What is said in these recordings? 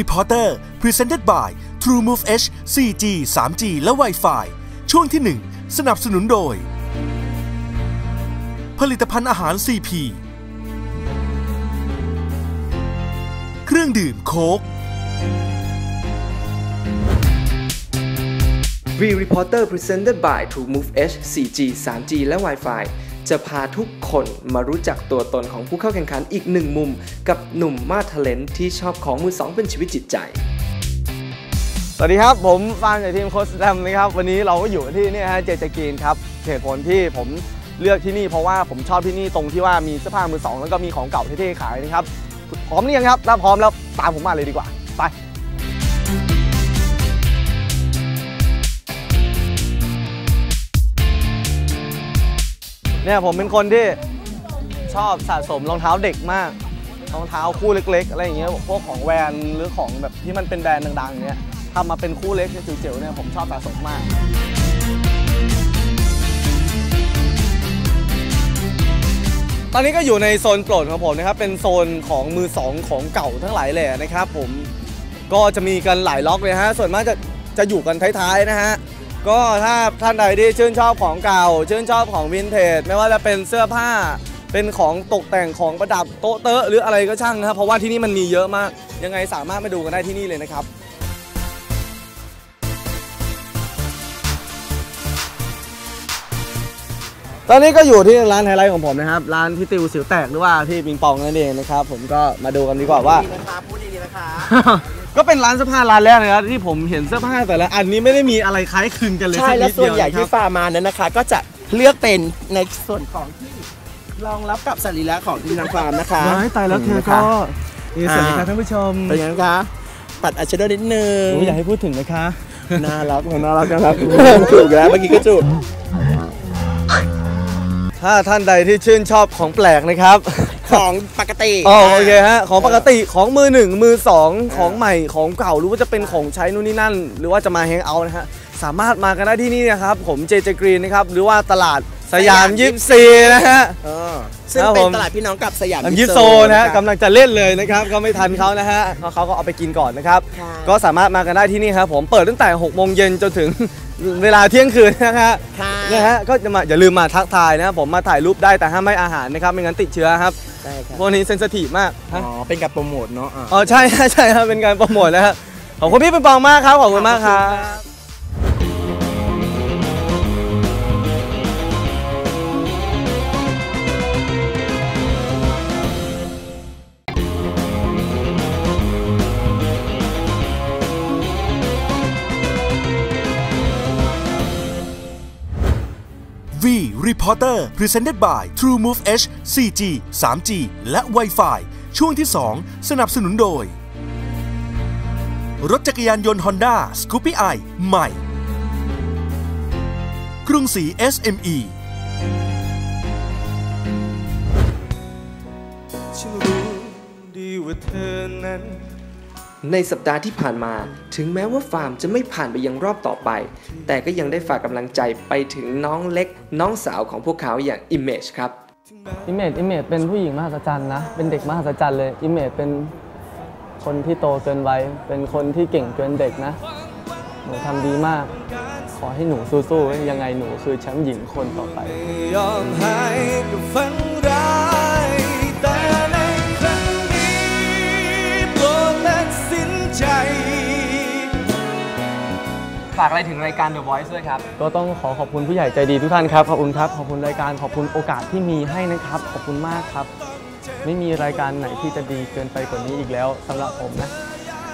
V Reporter Presented by TrueMove H 4G 3G และ Wi-Fi ช่วงที่ 1 สนับสนุนโดย ผลิตภัณฑ์อาหาร CP เครื่องดื่มโค้ก V Reporter Presented by True Move H 4G 3G และ Wi-Fi จะพาทุกคนมารู้จักตัวตนของผู้เข้าแข่งขันอีกหนึ่งมุม กับหนุ่มมาทะเลนที่ชอบของมือสองเป็นชีวิตจิตใจ สวัสดีครับ ผมฟานจากทีมโคสแตมนะครับ วันนี้เราก็อยู่ที่นี่ฮะเจเจกีนครับเหตุผลที่ผมเลือกที่นี่เพราะว่าผมชอบที่นี่ตรงที่ว่ามีเสื้อผ้ามือสองแล้วก็มีของเก่าเท่ๆขายนะครับพร้อมหรือยังครับถ้าพร้อมแล้วตามผมมาเลยดีกว่า เนี่ยผมเป็นคนที่ชอบสะสมรองเท้าเด็กมาก รองเท้าคู่เล็ก ๆ อะไรอย่างเงี้ยพวกของแวนหรือของแบบที่มันเป็นแบรนด์ดังๆเงี้ยทำมาเป็นคู่เล็กจิ๋วๆเนี่ยผมชอบสะสมมากตอนนี้ก็อยู่ในโซนโปรดของผมนะครับ เป็นโซนของมือสองของเก่าทั้งหลายเลยนะครับผมก็จะมีกันหลายล็อกเลยฮะ ส่วนมากจะจะอยู่กันท้ายๆนะฮะ ก็ถ้าท่านใดที่ชื่นชอบของเก่า ชื่นชอบของวินเทจไม่ว่าจะเป็นเสื้อผ้าเป็นของตกแต่งของประดับโต๊ะเตอะหรืออะไรก็ช่างนะครับเพราะว่าที่นี่มันมีเยอะมาก ยังไงสามารถมาดูกันได้ที่นี่เลยนะครับ ตอนนี้ก็อยู่ที่ร้านไฮไลท์ของผมนะครับร้านพี่ติวสิวแตกหรือว่าพี่ปิงปองนั่นเองนะครับผมก็มาดูกันดีกว่าว่าพูดดีๆนะคะก็เป็นร้านเสื้อผ้าร้านแรกนะครับที่ผมเห็นเสื้อผ้าแต่ละอันนี้ไม่ได้มีอะไรคล้ายคลึงกันเลยใช่สักและนิดส่เดีวนยวใหญ่นะคที่รับฟาร์มานั้นนะคะ ก็จะเลือกเป็นในส่วนของที่รองรับกับสรีระของที่ทางฟาร์มนะคะว้ายตายแล้วเธอนะก็คะนี่สวัสดีครับท่านผู้ชมเป็นยังไงคะปัดอัชโดนิดนึงโอ้ยอยากให้พูดถึงนะคะ น่ารักน่ารักนะครับถูกแล้วเมื่อกี้ก็จูบ ถ้าท่านใดที่ชื่นชอบของแปลกนะครับ ของปกติอ๋อโอเคฮะของปกติของมือหนึ่งมือสองของใหม่ของเก่าหรือว่าจะเป็นของใช้นู่นนี่นั่น หรือว่าจะมาแฮงเอาท์นะฮะสามารถมากันได้ที่นี่นะครับผมเจเจกรีนนะครับหรือว่าตลาด สยามยิปซีนะฮะ เออซึ่งครับเป็นผมตลาดพี่น้องกับสยามยิปโซนะฮะกำลังจะเล่นเลยนะครับ ก็ไม่ทันเขานะฮะเพราะเขาก็เอาไปกินก่อนนะครับ ค่ะ ก็สามารถมากันได้ที่นี่ครับผมเปิดตั้งแต่6โมงเย็นจนถึง เวลาเที่ยงคืนนะฮะค่ะ นะฮะก็จะมาอย่าลืมมาทักทายนะครับผมมาถ่ายรูปได้แต่ห้ามไม่อาหารนะครับไม่งั้นติดเชื้อครับได้ครับพวกนี้เซนซิทีฟมากอ๋ฮะอเป็นการโปรโมทเนาะอะ อ๋อใช่ใช่ครับเป็นการโปรโมทนะฮะขอบคุณพี่เป็นปองมากครับขอบคุณมากครับ Reporter Presented by TrueMove H 4G 3G และ Wi-Fi ช่วงที่ 2 สนับสนุนโดย รถจักรยานยนต์ Honda Scoopy i ใหม่ กรุงศรี SME ฉันรู้ดีว่าเธอนั้น ในสัปดาห์ที่ผ่านมา ถึงแม้ว่าฟาร์มจะไม่ผ่านไปยังรอบต่อไป แต่ก็ยังได้ฝากกำลังใจไปถึงน้องเล็ก น้องสาวของพวกเขาอย่าง Image ครับอิมเมจอิมเมจเป็นผู้หญิงมหัศจรรย์นะ เป็นเด็กมหัศจรรย์เลยอิมเมจเป็นคนที่โตเกินวัย เป็นคนที่เก่งเกินเด็กนะ หนูทำดีมาก ขอให้หนูสู้ๆ ยังไงหนูคือแชมป์หญิงคนต่อไป ฝากอะไรถึงรายการ The Voice ด้วยครับ ก็ต้องขอขอบคุณผู้ใหญ่ใจดีทุกท่านครับ ขอบคุณครับ ขอบคุณรายการขอบคุณโอกาสที่มีให้นะครับ ขอบคุณมากครับ ไม่มีรายการไหนที่จะดีเกินไปกว่านี้อีกแล้วสำหรับผมนะ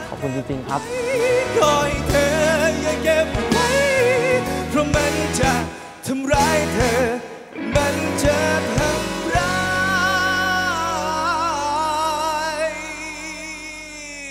ขอบคุณจริงๆครับเพราะมันจะทำร้าย